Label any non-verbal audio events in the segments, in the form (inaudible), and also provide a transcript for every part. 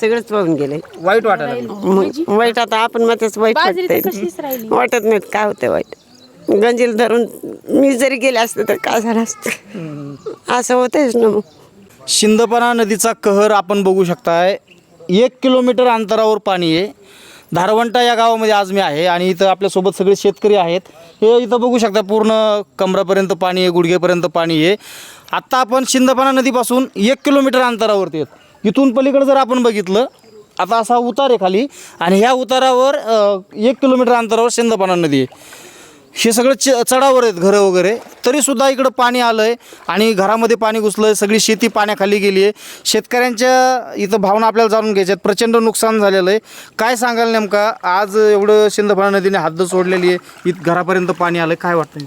सगळंच वाहून गेले. वाईट वाटायला लागलं. वाईट आता आपण मग त्याच वाईट बाजरी तर वाटतंय. कशीच राहिली? वाटत नाहीत काय होतं वाईट. गंजील धरून मी जरी गेले असते तर काय झालं असतं? असं होतंच ना मग. शिंदपणा नदीचा कहर आपण बघू शकताय. एक किलोमीटर अंतरावर पाणी आहे. धारवंटा या गावामध्ये आज मी आहे आणि इथं आपल्यासोबत सगळे शेतकरी आहेत. हे इथं बघू शकता पूर्ण कमरापर्यंत पाणी आहे गुडघेपर्यंत पाणी आहे. आत्ता आपण शिंदपणा नदीपासून एक किलोमीटर अंतरावरती आहेत. इथून पलीकडे जर आपण बघितलं आता असा उतार आहे खाली आणि ह्या उतारावर अ, एक किलोमीटर अंतरावर शिंदपणा नदी आहे. हे सगळं च चढावर आहेत घरं वगैरे. तरीसुद्धा इकडं पाणी आलं आहे आणि घरामध्ये पाणी घुसलं आहे सगळी शेती पाण्याखाली गेली आहे. शेतकऱ्यांच्या इथं भावना आपल्याला जाणून घ्यायच्यात प्रचंड नुकसान झालेलं आहे. काय सांगाल नेमका? आज एवढं शिंदफळा नदीने हद्द सोडलेली आहे. इथं घरापर्यंत पाणी आलं काय वाटतं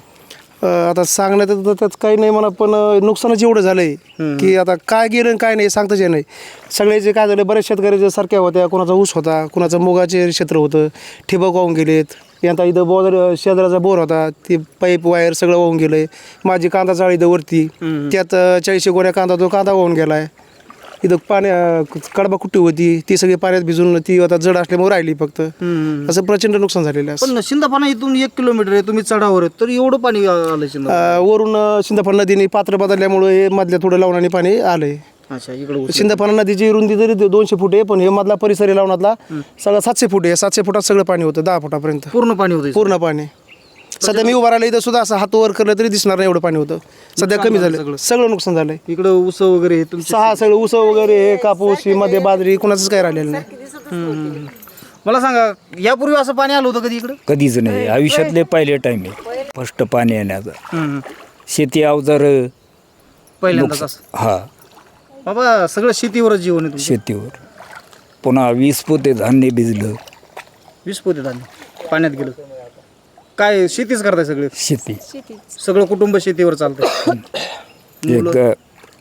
आता सांगण्यात तर त्यात काही नाही म्हणा पण नुकसानच एवढं झालं आहे की आता काय गेलं आणि काय नाही सांगताच नाही. सगळ्याचे काय झालं बऱ्याच शेतकऱ्याच्या सारख्या होत्या कोणाचा ऊस होता कोणाचं मुगाचे क्षेत्र होतं ठिबक वाहून गेलेत. आता इथं बोर शेजाराचा बोर होता ते पाईप वायर सगळं वाहून गेलं आहे माझी कांदा चाळी इथं वरती. त्यात चाळीसशे गोण्या कांदा तो कांदा वाहून गेला आहे इथं पाण्या कडबा कुट्टी होती ती सगळी पाण्यात भिजून ती आता जड असल्यामुळे राहिली फक्त. असं प्रचंड नुकसान झालेलं आहे. पण शिंदफाना इथून एक किलोमीटर आहे तुम्ही चढावर आहे तर एवढं पाणी आलं शिंद अ, वरून अ, सिंदफळ नदीने पात्र बदलल्यामुळे हे मधल्या थोडं लावणाने पाणी आलंय. अच्छा इकडं सिंदफळ नदीची रुंदी जरी दो- दोनशे फूट आहे पण हे मधला परिसर लावणातला सगळं सातशे फूट आहे. सातशे फुटात सगळं पाणी होतं दहा फुटापर्यंत. पूर्ण पाणी होतं. पूर्ण पाणी. सध्या मी उभा राहिला इथं सुद्धा असं हात वर करलं तरी दिसणार नाही एवढं पाणी होतं. सध्या कमी झालं. सगळं. नुकसान झालंय. इकडं ऊस वगैरे हे तुमचे सहा सगळं ऊस वगैरे हे कापूस ही मध्ये बाजरी कुणाचंच काही राहिलेलं नाही. मला सांगा यापूर्वी असं पाणी आलं होतं कधी इकडं? कधीच नाही. आयुष्यातले पहिले टाईम आहे फर्स्ट पाणी येण्याचा शेती अवजार पहिल्यांदाच असं? हा. बाबा सगळं शेतीवरच जीवन आहे तुमचं. शेतीवर. पुन्हा वीस पोते धान्य भिजलं. वीस पोते धान्य पाण्यात गेलं. काय शेतीच करताय सगळे? शेती. सगळं कुटुंब शेतीवर चालतंय. (coughs) एक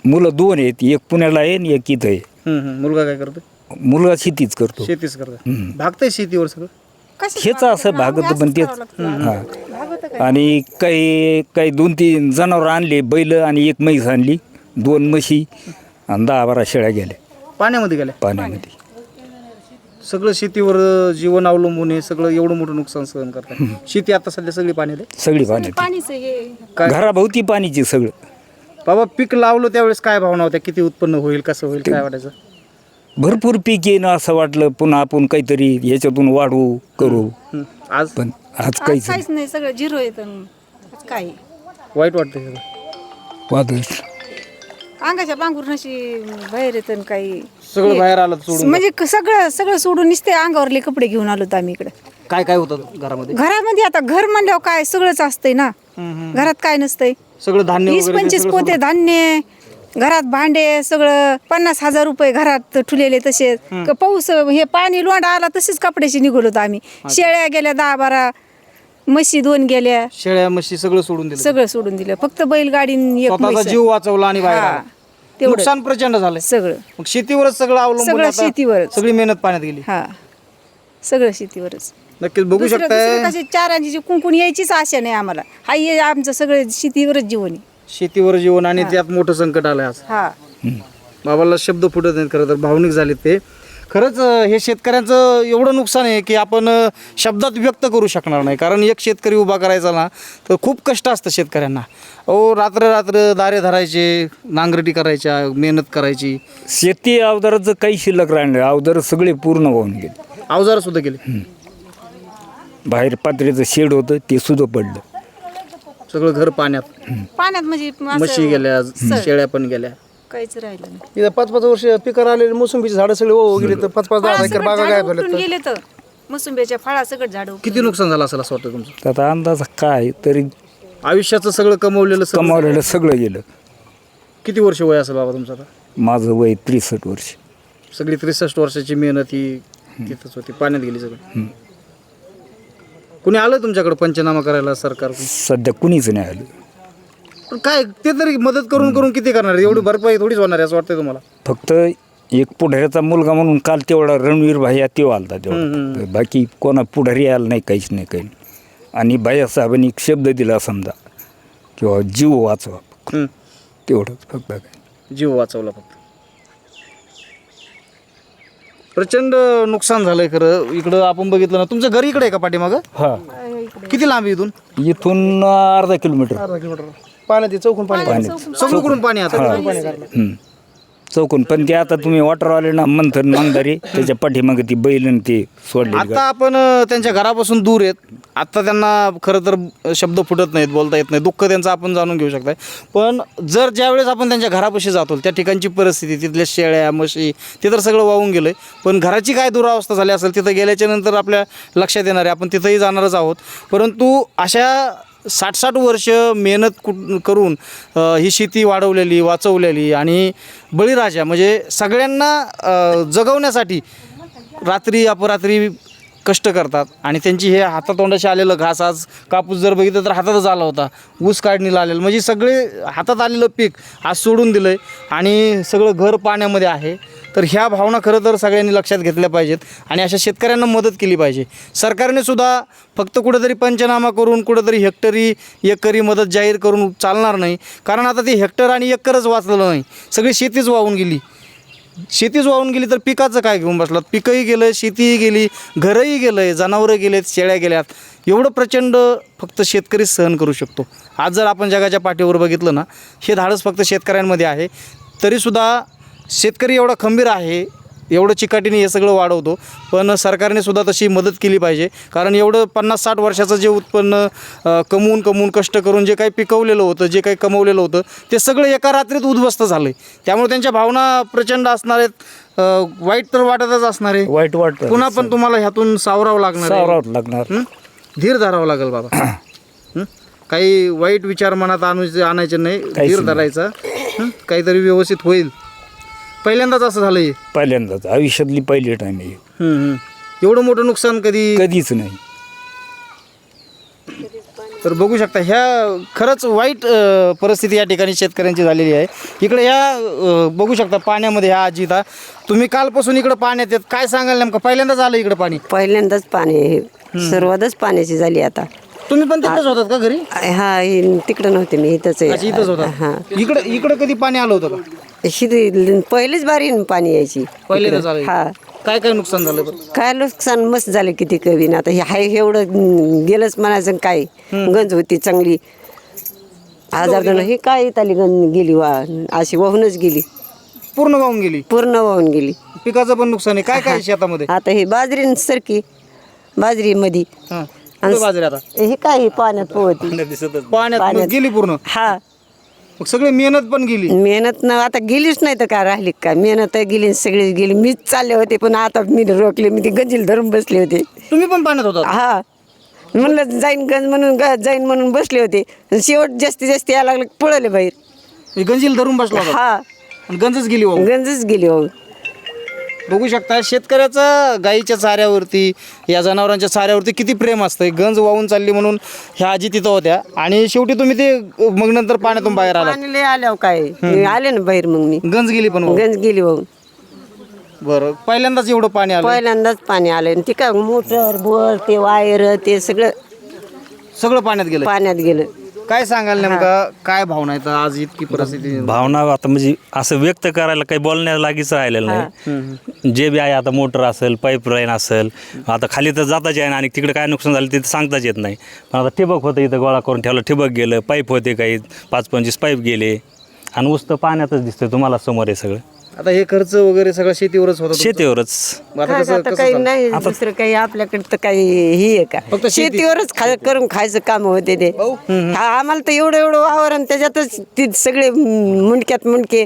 मुलं? दोन आहेत. एक पुण्याला आहे आणि एक इथं आहे. हम्म, हम्म. मुलगा काय करतो मुलगा शेतीच करतो. शेतीच करताय. भागतंय शेतीवर सगळं? हेच असं भागत पण तेच. हा. आणि काही काही दोन तीन जनावर आणले बैल आणि एक म्हैस आणली. दोन म्हशी आणि दहा बारा शेळ्या गेल्या. पाण्यामध्ये गेल्या? पाण्यामध्ये. सगळं शेतीवर जीवन अवलंबून आहे. सगळं एवढं मोठं नुकसान सहन करताय शेती आता सध्या सगळी पाण्यात आहे. सगळी पाण्यात पाणीच हे. काय? घराभोवती पाणीची सगळं. बाबा पीक लावलं त्यावेळेस काय भावना होत्या? किती उत्पन्न होईल कसं होईल काय वाटायचं? भरपूर पीक येईन असं वाटलं. पुन्हा आपण काहीतरी याच्यातून वाढवू करू. आज? पण आज आज काहीच काहीच नाही. सगळं झिरो येतं काय वाईट वाटतंय सगळं. वादळ अंगाच्या पांघरून अशी बाहेर येतं काही. सगळं बाहेर आलं सोडून म्हणजे क- सगळं सगळं सोडून नुसते अंगावरले कपडे घेऊन आलो आम्ही इकडे. काय काय होतं घरामध्ये? घरामध्ये आता घर म्हणल्यावर काय सगळंच असतंय ना. घरात काय नसतंय. सगळं धान्य वीस वगैरे पंचवीस सगळं पोते धान्य घरात भांडे सगळं पन्नास हजार रुपये घरात ठुलेले तसेच क- पाऊस हे पाणी लोंडा आला तसेच कपड्याशी निघलो होतो आम्ही. शेळ्या गेल्या दहा बारा म्हशी दोन गेल्या. शेळ्या म्हशी सगळं सोडून दिलं. सगळं सोडून दिलं. फक्त बैलगाडी एक स्वतःचा म्हैस. जीव वाचवला आणि बाहेर हा, आला. तेवढं. नुकसान प्रचंड झालंय. सगळं. मग शेतीवरच सगळं अवलंबून सगळं आता शेतीवरच. सगळी मेहनत पाण्यात गेली. हा. सगळं शेतीवरच. नक्कीच बघू दुसरं- शकताय. दुसरं कशी चारांची जी कुंकून यायचीच आशा नाही आम्हाला. हा हे आमचं सगळं शेतीवरच जीवन आहे. शेतीवर जीवन आणि त्यात मोठं संकट आलंय आज. हा. बाबाला शब्द फुटत नाहीत खरं तर. भावनिक झाले ते. खरंच हे शेतकऱ्यांचं एवढं नुकसान आहे की आपण शब्दात व्यक्त करू शकणार नाही. कारण एक शेतकरी उभा करायचा ना तर खूप कष्ट असतं शेतकऱ्यांना. अहो रात्र रात्र दारे धरायचे नांगरटी करायच्या मेहनत करायची. शेती अवजाराचं काही शिल्लक राहिलं नाही. अवजार सगळे पूर्ण होऊन गेले. अवजार सुद्धा गेले बाहेर पात्र्याचं शेड होतं ते सुद्धा पडलं. सगळं घर पाण्यात. पाण्यात म्हणजे असं म्हशी गेल्या शेळ्या पण गेल्या. काहीच राहिलं नाही. इथं पाच पाच वर्ष पिकार आलेले मोसंबीची झाडं सगळे ओ गेले तर पाच पाच दहा एकर बागा झाडं गायब उपटून झाल्या गेले तर. मोसंबीच्या फळा सगळं झाड किती नुकसान झालं असेल असं वाटतं तुमचं? तर आता अंदाज काय तरी आयुष्याचं सगळं कमवलेलं सगळं- कमावलेलं सगळं गेलं. किती वर्ष वय असेल बाबा तुमचं आता? माझं वय त्रेसष्ट वर्ष. सगळी त्रेसष्ट वर्षाची मेहनत ही तिथंच होती पाण्यात गेली सगळं. कुणी आलं तुमच्याकडे पंचनामा करायला सरकार सध्या कुणीच नाही आलं. पण काय ते तरी मदत करून करून किती करणार एवढी भरपाई थोडीच होणार आहे असं वाटतंय तुम्हाला? फक्त एक पुढाऱ्याचा मुलगा म्हणून काल तेवढा रणवीर भाई तो आलता तेवढा. बाकी कोणा पुढारी आला नाही काहीच नाही काही. आणि बायासाहेबांनी एक शब्द दिला समजा किंवा जीव वाचवा हम्म. तेवढंच फक्त काय. जीव वाचवला फक्त. प्रचंड नुकसान झालंय खरं. इकडं आपण बघितलं ना तुमचं घर इकडे आहे का पाठीमागं? हा. किती लांब आहे इथून? इथून अर्धा किलोमीटर. अर्धा किलोमीटर. पाण्यात ते चौकून. पाणी पाणी सगळीकडून पाणी आता हम्म. चौकून. पण ते आता तुम्ही वॉटरवाले ना मंथन मांगदारी त्याच्या पाठीमागे ती बैल आणि ते सोडले आता आपण अ, त्यांच्या घरापासून दूर आहेत. आता त्यांना खरं तर शब्द फुटत नाहीत बोलता येत नाही दुःख त्यांचं आपण जाणून घेऊ शकताय. पण जर ज्यावेळेस आपण त्यांच्या घरापाशी जातो त्या ठिकाणची परिस्थिती तिथल्या शेळ्या म्हशी ते तर सगळं वाहून गेलं पण घराची काय दुरावस्था झाली असेल तिथं गेल्याच्यानंतर आपल्या लक्षात येणार आहे. आपण तिथंही जाणारच आहोत. परंतु अशा साठ साठ वर्ष मेहनत कुट करून ही शेती वाढवलेली वाचवलेली आणि बळीराजा म्हणजे सगळ्यांना जगवण्यासाठी रात्री अपरात्री कष्ट करतात आणि त्यांची हे हातातोंडाशी आलेलं घास आज कापूस जर बघितलं तर हातातच आला होता. ऊस काढणीला आलेलं. म्हणजे सगळे हातात आलेलं पीक आज सोडून दिलं आहे आणि सगळं घर पाण्यामध्ये आहे. तर ह्या भावना खरं तर सगळ्यांनी लक्षात घेतल्या पाहिजेत आणि अशा शेतकऱ्यांना मदत केली पाहिजे. सरकारने सुद्धा फक्त कुठेतरी पंचनामा करून कुठेतरी हेक्टरी एकरी मदत जाहीर करून चालणार नाही. कारण आता ते हेक्टर आणि एकरच वाचलेलं नाही. सगळी शेतीच वाहून गेली. शेतीच वाहून गेली तर पिकाचं काय घेऊन बसलात? पिकंही गेलं शेतीही गेली घरंही गेलं आहे जनावरं गेलेत शेळ्या गेल्यात. एवढं प्रचंड फक्त शेतकरी सहन करू शकतो. आज जर आपण जगाच्या पाठीवर बघितलं ना हे धाडस फक्त शेतकऱ्यांमध्ये आहे. तरीसुद्धा शेतकरी एवढा खंबीर आहे एवढं चिकाटीने हे सगळं वाढवतो पण सरकारने सुद्धा तशी मदत केली पाहिजे. कारण एवढं पन्नास साठ वर्षाचं जे उत्पन्न कमवून कमवून कष्ट करून जे काही पिकवलेलं होतं जे काही कमवलेलं होतं ते सगळं एका रात्रीत उद्ध्वस्त झालं आहे त्यामुळे त्यांच्या भावना प्रचंड असणार आहेत. वाईट तर वाटतच असणार आहे. वाईट वाटत पुन्हा पण तुम्हाला ह्यातून सावरावं लागणार सावरावं लागणार? धीर धरावं लागेल बाबा? काही वाईट विचार मनात आणू आणायचे नाही. धीर. धरायचा? काहीतरी व्यवस्थित होईल. पहिल्यांदाच असं झालं हे पहिल्यांदाच. आयुष्यातली पहिली टाइम आहे हं, हं. एवढं मोठं नुकसान कधी? कधीच नाही. तर बघू शकता ह्या खरंच वाईट अ, परिस्थिती या ठिकाणी शेतकऱ्यांची झालेली आहे. इकडे ह्या अ, बघू शकता पाण्यामध्ये ह्या आजीता तुम्ही कालपासून इकडे पाण्यात येत काय सांगाल नेमकं? पहिल्यांदाच आलं इकडे पाणी. पहिल्यांदाच पाणी आहे सुरुवातच पाण्याची झाली आता. तुम्ही पण तिकडेच होतात का घरी? हा हे तिकडं नव्हते मी इथंच अच्छा इथंच आहे हा. होता इकडे इकडे कधी पाणी आलं होतं का? पहिलीच बारी पाणी यायची. पहिल्यांदाच इकडं. आलं हा. काय काय नुकसान झालं बरं? काय नुकसान? मस्त झालं किती कवी आता हे हाय एवढं गेलंच म्हणायचं आणि काय? गंज होती चांगली. हजार जण ही काय येत आली गंज गेली वा अशी वाहूनच गेली. पूर्ण वाहून गेली? पूर्ण वाहून गेली. पिकाचं पण नुकसान आहे. काय काय आहे शेतामध्ये? आता हे बाजरी सारखी बाजरी मध्ये हां. कुठं बाजरी आता? हे काय हे पाण्यात पोहती. पाण्यात पाण्यात. गेली पूर्ण? हा. मग सगळी मेहनत पण गेली. मेहनत न आता गेलीच नाही तर काय राहिली काय मेहनत गेली सगळी गेली. मीच चालले होते पण आता मी रोखले मी ती गंजील धरून बसले होते. तुम्ही पण पाण्यात होता हा. म्हणलं जाईन गंज म्हणून ग- जाईन म्हणून बसले होते. आणि शेवट जास्तीत जास्त यायला लागलं की पळले बाहेर. गंजील धरून बसला होता. हा. आणि गंजच गेली वाहून. गंजच गेली हो बघू शकता शेतकऱ्याचं गाईच्या चाऱ्यावरती या जनावरांच्या चाऱ्यावरती किती प्रेम असतं गंज वाहून चालली म्हणून ह्या आजी तिथं होत्या. आणि शेवटी तुम्ही ते मग नंतर पाण्यातून बाहेर आला पाणी लय आल्यावर काय? आले ना बाहेर मग मी. गंज गेली पण वाहून. गंज गेली वाहून बरं पहिल्यांदाच एवढं पाणी आलं. पहिल्यांदाच पाणी आलं. आणि ते काय मोटर बोर ते वायर ते सगळं सगळं पाण्यात गेलं. पाण्यात गेलं. काय सांगाल नेमका? काय भावना आहेत? आज इतकी परिस्थिती भावना आता म्हणजे असं व्यक्त करायला काही बोलण्या लागीच राहिलेलं नाही. जे बी आहे आता मोटर असेल पाईपलाईन असेल आता खाली तर जाताच आहे आणि तिकडे काय नुकसान झालं ते तर सांगताच येत नाही. पण आता ठिबक होतं इथं गोळा करून ठेवलं ठिबक गेलं पाईप होते काही पाच पंचवीस पाईप गेले. आणि नुसतं पाण्यातच दिसतंय तुम्हाला समोर आहे सगळं. आता हे खर्च वगैरे सगळं शेतीवरच होतं शेतीवरच. मग आता काय कसं आता कसं काही? नाही दुसरं काही आपल्याकडे तर काही हे आहे का? फक्त शेती. शेतीवरच खा करून खायचं काम होते ते. हा आम्हाला तर एवढं एवढं वावर आणि त्याच्यातच ते सगळे मुंडक्यात मुंडके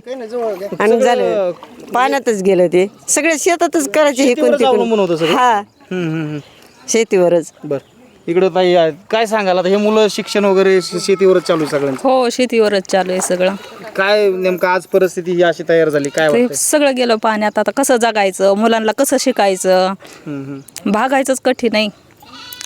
आणि झालं. पाण्यातच गेलं ते. सगळे शेतातच करायचे हे शेतीवरच कोणते अवलंबून होतं सगळं? हा. हम्म, हम्म, हम्म. शेतीवरच. बर. इकडं ताई आहेत. काय सांगाल? आता हे मुलं शिक्षण वगैरे शे- शेतीवरच चालू आहे सगळ्यांचं. हो शेतीवरच चालू आहे सगळं. काय नेमकं आज परिस्थिती ही अशी तयार झाली? काय ते सगळं गेलं पाण्यात. आता कसं जगायचं? मुलांना कसं शिकायचं. भागायचंच कठीण आहे.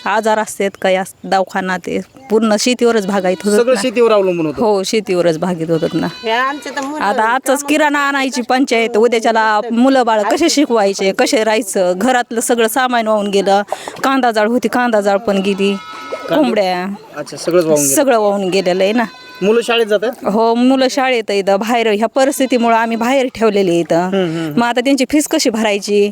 आजार असतात काही अस दवाखाना ते पूर्ण शेतीवरच भागायत होत सगळं शेतीवर अवलंबून होतं. हो शेतीवरच भागीत होतात ना. हे आता आजच किराणा आणायची पंचायत उद्याच्याला मुलं बाळ कसे शिकवायचे कसे राहायचं? घरातलं सगळं सामान वाहून गेलं कांदा जाळ होती कांदा जाळ पण गेली कोंबड्या. अच्छा सगळंच वाहून गेलं. सगळं वाहून गेलेलं आहे ना. मुलं शाळेत जातात? हो मुलं शाळेत इथं बाहेर ह्या परिस्थितीमुळे आम्ही बाहेर ठेवलेले इथं मग आता त्यांची फीस कशी भरायची?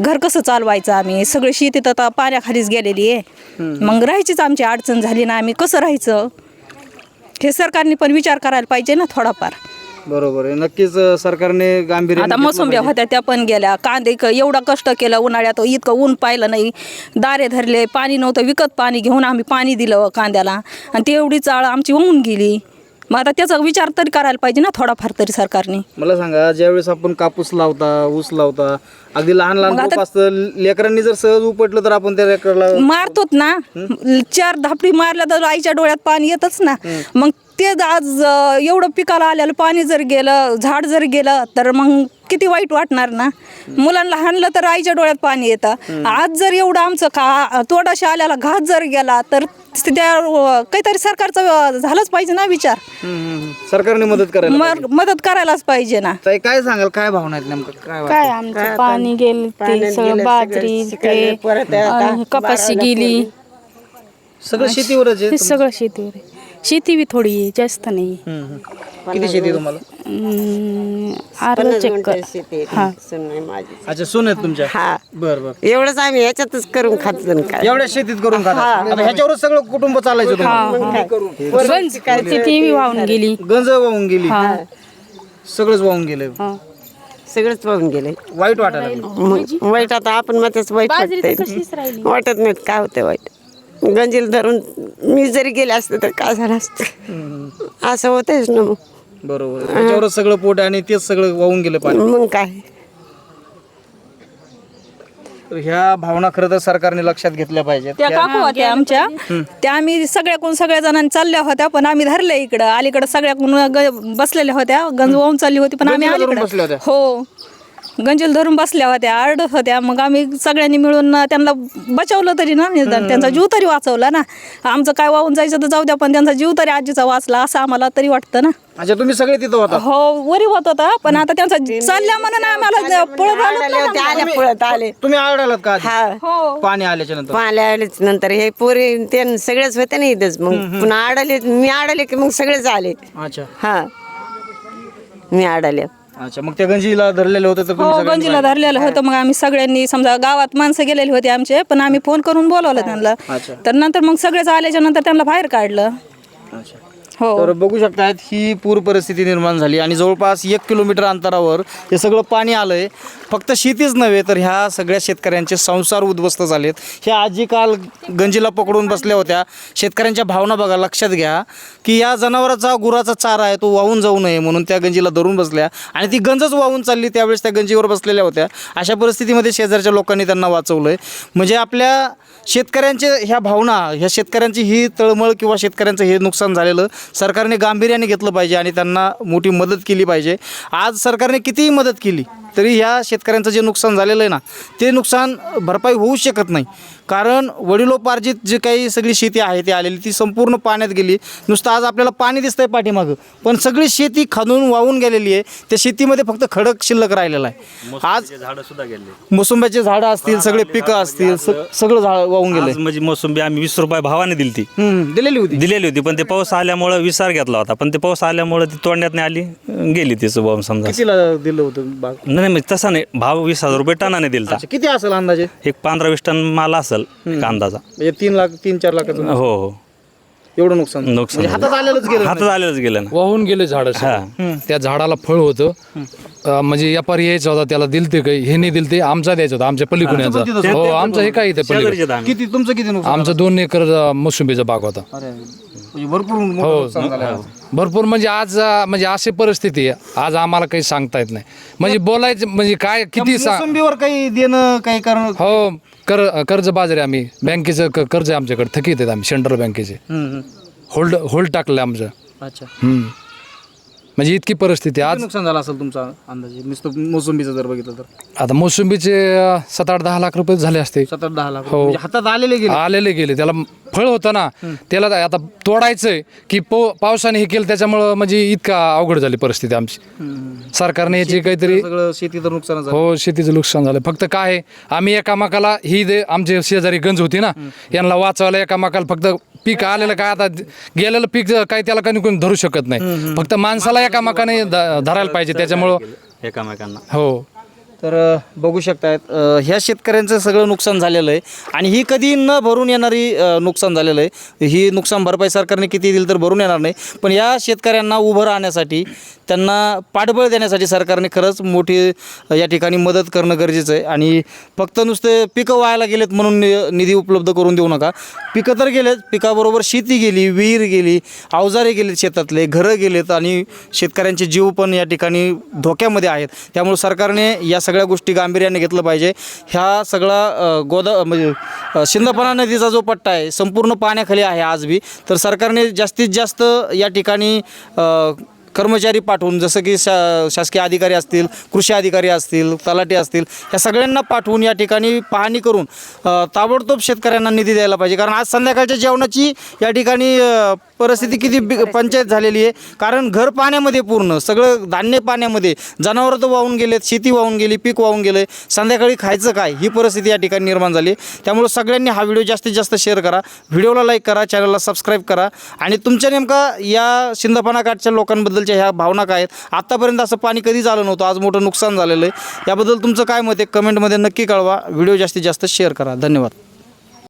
घर कसं चालवायचं आम्ही? सगळी शेतीत आता पाण्याखालीच गेलेली आहे. मग राहायचीच आमची अडचण झाली ना आम्ही. कसं राहायचं? हे सरकारने पण विचार करायला पाहिजे ना थोडाफार. बरोबर आहे. नक्कीच अं, सरकारने गांभीर्य आता मोसंब्या होत्या त्या पण गेल्या. कांदे क- एवढा कष्ट केलं उन्हाळ्यात इतकं ऊन पाहिलं नाही. दारे धरले पाणी नव्हतं विकत पाणी घेऊन आम्ही पाणी दिलं कांद्याला. आणि ती एवढी चाळ आमची वाहून गेली. मग आता त्याचा विचार तरी करायला पाहिजे ना थोडाफार तरी सरकारने. मला सांगा ज्यावेळेस आपण कापूस लावता ऊस लावता अगदी लहान लहान मग आता- रोप असतं लेकरांनी जर सहज उपटलं तर आपण त्या लेकराला मारतोत ना. चार धापडी मारल्या तर आईच्या डोळ्यात पाणी येतच ना. मग ते आज एवढं पिकाला आलेलं पाणी जर गेलं झाड जर गेलं तर मग किती वाईट वाटणार ना? मुलांना हाणलं तर आईच्या डोळ्यात पाणी येतं. आज जर एवढं आमचं का तोडाशी आल्याला घात जर गेला तर त्या काहीतरी सरकारचं झालंच पाहिजे ना विचार? सरकारने मदत करायला मदत करायलाच पाहिजे ना? काय सांगाल? काय भावना आहेत नेमकं? काय आमचं? पाणी गेलं ते सगळं बाजरी ते कपाशी गेली. सगळं शेतीवरच आहे सगळं शेतीवर आहे. शेती बी थोडी आहे जास्त नाही. हम्म, हम्म. किती शेती आहे तुम्हाला? अं, अर्धा पन्नास चक्कर गुंठे शेती आहे. हा. सून आहे माझी. अच्छा सोन आहेत तुमच्या? हा. बर बर. एवढंच आम्ही याच्यातच करून खात जण काय. एवढ्या शेतीत करून खाता. आता ह्याच्यावरच सगळं कुटुंब चालायचं तुम्हाला. गंज ती बी वाहून गेली. गंज वाहून गेली. सगळंच वाहून गेलं हा. सगळंच पाहून गेले वाईट वाटायला लागलं. मग वाईट आता आपण मग त्याच वाईट बाजरी तर वाटतंय. कशीच राहिली? वाटत नाहीत काय होते वाईट. गंजील धरून मी जरी गेले असते तर काय झालं असतं? असं होतंयच ना मग. बरोबर. त्याच्यावरच सगळं पोट आणि तेच सगळं वाहून गेलं पाणी. मग काय? तर ह्या भावना खरं तर सरकारने लक्षात घेतल्या पाहिजेत. त्या काकू होत्या आमच्या. त्या आम्ही सगळ्याकडून सगळ्या जणांनी चालल्या होत्या पण आम्ही धरल्या इकडं. अलीकडं सगळ्याकडून ग- बसलेल्या होत्या. गंज वाहून चालली होती पण आम्ही गंजीला धरून अलीकडं. बसल्या होत्या? हो. गंजील धरून बसल्या होत्या आरडत होत्या. मग आम्ही सगळ्यांनी मिळून त्यांना बचावलं तरी ना निदान. त्यांचा जीव तरी वाचवला ना. आमचं काय वाहून जायचं तर जाऊ द्या पण त्यांचा जीव तरी आजीचा वाचला असं आम्हाला तरी वाटतं ना. अच्छा तुम्ही सगळे तिथं होता? हो वरी होत होता पण आता त्यांचा चालल्या म्हणून आम्हाला पळत आले पळत आले. तुम्ही आढळलात का आधी? हा. हो. पाणी आल्याच्यानंतर? आलेच नंतर हे पोरे ते सगळेच होते ना इथंच. मग पुन्हा आडले मी आडले की मग सगळेच आले. अच्छा. हा. मी आडले. अच्छा मग त्या गंजीला धरलेले होते तर तुम्ही हो सगळ्यांनी गंजीला धरलेलं होतं. मग आम्ही सगळ्यांनी समजा गावात माणसं गेलेली होती आमचे पण आम्ही फोन करून बोलवलं त्यांना. अच्छा. तर नंतर मग सगळेच आल्याच्यानंतर त्यांना बाहेर काढलं. अच्छा. हो. तर बघू शकतात ही पूर परिस्थिती निर्माण झाली आणि जवळपास एक किलोमीटर अंतरावर हे सगळं पाणी आलंय. फक्त शेतीच नव्हे तर ह्या सगळ्या शेतकऱ्यांचे संसार उद्ध्वस्त झालेत. ह्या आजी काल गंजीला पकडून बसल्या होत्या. शेतकऱ्यांच्या भावना बघा लक्षात घ्या की या जनावराचा गुराचा चारा आहे तो वाहून जाऊ नये म्हणून त्या गंजीला धरून बसल्या. आणि ती गंजच वाहून चालली त्यावेळेस त्या गंजीवर बसलेल्या होत्या. अशा परिस्थितीमध्ये शेजारच्या लोकांनी त्यांना वाचवलंय. म्हणजे आपल्या शेतकऱ्यांचे ह्या भावना ह्या शेतकऱ्यांची ही तळमळ किंवा शेतकऱ्यांचं हे नुकसान झालेलं सरकारने गांभीर्याने घेतलं पाहिजे आणि त्यांना मोठी मदत केली पाहिजे. आज सरकारने कितीही मदत केली तरी ह्या शेतकऱ्यांचं जे नुकसान झालेलं आहे ना ते नुकसान भरपाई होऊ शकत नाही. कारण वडिलोपार्जित जे काही सगळी शेती आहे ती आलेली ती संपूर्ण पाण्यात गेली. नुसतं आज आपल्याला पाणी दिसतंय पाठीमागं पण सगळी शेती खाणून वाहून गेलेली आहे. त्या शेतीमध्ये फक्त खडक शिल्लक राहिलेला आहे. आज झाडं सुद्धा गेले. मोसंब्याचे झाडं असतील सगळे पिकं असतील सगळं झाड वाहून आज म्हणजे मोसंबी आम्ही वीस रुपये भावाने दिली ती दिलेली होती. दिलेली होती पण ते पाऊस आल्यामुळं विसार घेतला होता. पण ते पाऊस आल्यामुळं ती तोंड्यात नाही आली गेली ती सुभाव समजा. दिलं होतं नाही म्हणजे तसा नाही. भाव वीस हजार रुपये टनाने दिलता. अच्छा, किती असेल अंदाजे? एक पंधरा वीस टन माल असेल कांदाचा म्हणजे तीन लाख तीन चार लाखाचं हो हो. एवढं नुकसान. नुकसान. म्हणजे हातात आलेलंच गेलं हातात आलेलंच गेलं ना वाहून गेले झाड त्या झाडाला फळ होतं. अं, म्हणजे व्यापारी यायचा होता त्याला दिलते काही. हे नाही दिलते आमचा द्यायचा होता आमच्या पलीकडून यायचा. हो आमचं हे काय इथे शेजारीचे पलीकडे. किती तुमचं किती नुकसान आमचं दोन एकर अं, मोसंबीचा बाग होता. अरे. म्हणजे भरपूर मोठं नुकसान झालं आज. भरपूर म्हणजे आज अं, म्हणजे अशी परिस्थिती आहे. आज आम्हाला काही सांगता येत नाही. म्हणजे बोलायचं म्हणजे काय किती सांग मोसंबीवर काही देणं काही कारण हो. कर कर्ज बाजारी आम्ही. बँकेचं क- कर्ज आहे आमच्याकडे. थकीत आहेत आम्ही सेंट्रल बँकेचे. हम्म, हम्म. होल्ड होल्ड टाकलं आमचं. अच्छा. हम्म. म्हणजे इतकी परिस्थिती आज नुकसान झालं असेल तुमचा अंदाजे? नुसतं मोसंबीचं जर बघितलं तर. आता मोसंबीचे सात आठ दहा लाख रुपये झाले असते. सात आठ दहा लाख हो. म्हणजे हातात आलेले गेले. आलेले गेले. त्याला फळ होतं ना त्याला आता तोडायचंय की पो पावसाने हे केलं त्याच्यामुळं म्हणजे इतका अवघड झाली परिस्थिती आमची. सरकारने याची काहीतरी सगळं शेतीचं नुकसान झालं. हो शेतीचं नुकसान झालं. फक्त काय आहे, आम्ही एकामेकाला ही दे आमचे शेजारी गंज होती ना यांना वाचवायला एकामेकाला फक्त पीक आलेलं काय आता गेलेलं पीक काय त्याला काही कोणी धरू शकत नाही. फक्त माणसाला एकामेकाने धरायला पाहिजे त्याच्यामुळं. एकामेकांना. हो. तर बघू शकतायत ह्या शेतकऱ्यांचं सगळं नुकसान झालेलं आहे. आणि ही कधी न भरून येणारी नुकसान झालेलं आहे. ही नुकसान भरपाई सरकारने किती दिली तर भरून येणार नाही. पण या शेतकऱ्यांना उभं राहण्यासाठी त्यांना पाठबळ देण्यासाठी सरकारने खरंच मोठी या ठिकाणी मदत करणं गरजेचं आहे. आणि फक्त नुसते पिकं व्हायला गेलेत म्हणून नि- निधी उपलब्ध करून देऊ नका. पिकं तर गेलेत पिकाबरोबर शेती गेली विहीर गेली अवजारे गेलेत शेतातले घरं गेलेत आणि शेतकऱ्यांचे जीव पण या ठिकाणी धोक्यामध्ये आहेत. त्यामुळे सरकारने या सगळ्या गोष्टी गांभीर्याने घेतलं पाहिजे. ह्या सगळा गोदा म्हणजे शिंदपणा नदीचा जो पट्टा आहे संपूर्ण पाण्याखाली आहे आज बी. तर सरकारने जास्तीत जास्त या ठिकाणी कर्मचारी पाठवून जसं की शा शासकीय अधिकारी असतील कृषी अधिकारी असतील तलाठी असतील या सगळ्यांना पाठवून या ठिकाणी पाहणी करून ताबडतोब शेतकऱ्यांना निधी द्यायला पाहिजे. कारण आज संध्याकाळच्या जेवणाची या ठिकाणी परिस्थिती किती बि- पंचायत झालेली आहे. कारण घर पाण्यामध्ये पूर्ण सगळं धान्य पाण्यामध्ये जनावरं तर वाहून गेलेत शेती वाहून गेली पीक वाहून गेलं. संध्याकाळी खायचं काय? ही परिस्थिती या ठिकाणी निर्माण झाली. त्यामुळे सगळ्यांनी हा व्हिडिओ जास्तीत जास्त शेअर करा. व्हिडिओला लाईक करा चॅनलला सबस्क्राईब करा. आणि तुमच्या नेमका या शिंदफाना काठच्या लोकांबद्दलच्या ह्या भावना काय आहेत? आत्तापर्यंत असं पाणी कधी झालं नव्हतं? आज मोठं नुकसान झालेलं आहे. याबद्दल तुमचं काय मत आहे? कमेंटमध्ये नक्की कळवा. व्हिडिओ जास्तीत जास्त शेअर करा. धन्यवाद.